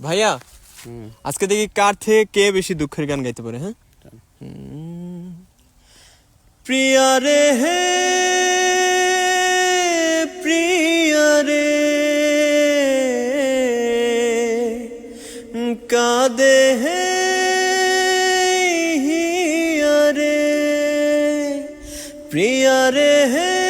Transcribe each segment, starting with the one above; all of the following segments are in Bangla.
ভাইয়া আজকে দেখি কার থেকে কে বেশি দুঃখের গান গাইতে পারে হ্যাঁ। প্রিয়া রে হে প্রিয়া রে কাদে হে প্রিয়া রে হে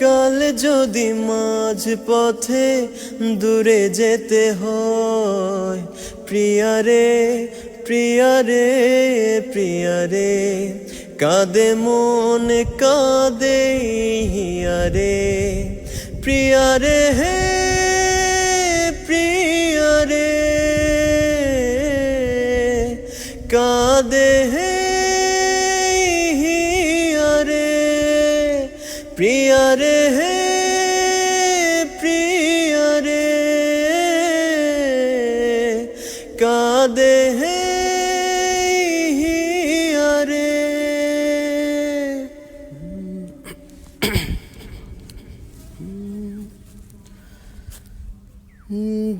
কাল যদি মাঝ পথে দূরে যেতে হয়, প্রিয়া রে প্রিয়া রে প্রিয়া রে, কাঁদে মন, কাঁদে হিয়া রে। প্রিয়া রে, হে প্রিয়া রে, কাঁদে হে প্রিয়া রে হে প্রিয়া রে। কাঁদে হে রে।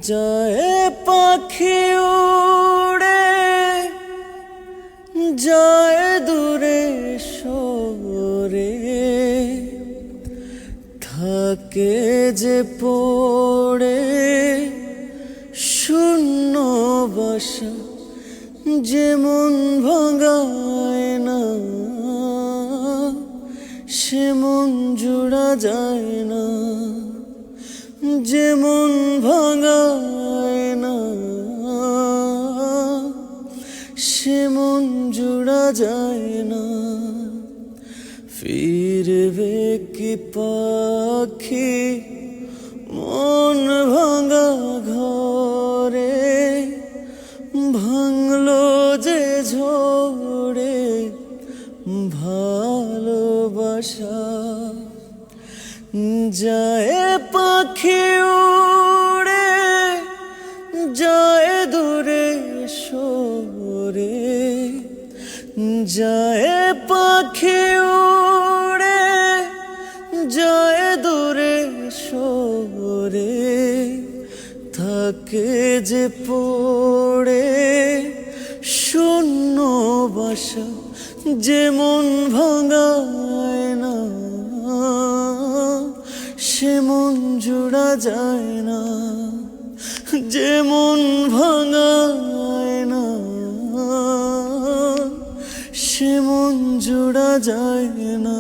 যায় পাখি উড়ে যায় দূরে সরে। থাকে যে পড়ে শূন্য বাসা যেমন ভাঙায় না, সে মন জোড়া যায় না যেমন ভাঙায় না, সে মন জোড়া যায় না। ফিরবে কি পাখি মন ভাঙা ঘরে ভাঙলো যে ঝোড়ে ভালোবাসা। যায় পাখি উড়ে, যায় দূরে সরে। যায় পাখি থাকে যে পড়ে শূন্য বাসা যেমন ভাঙায় না, সে মন জোড়া যায় না যেমন ভাঙায় না, সে মন জোড়া যায় না।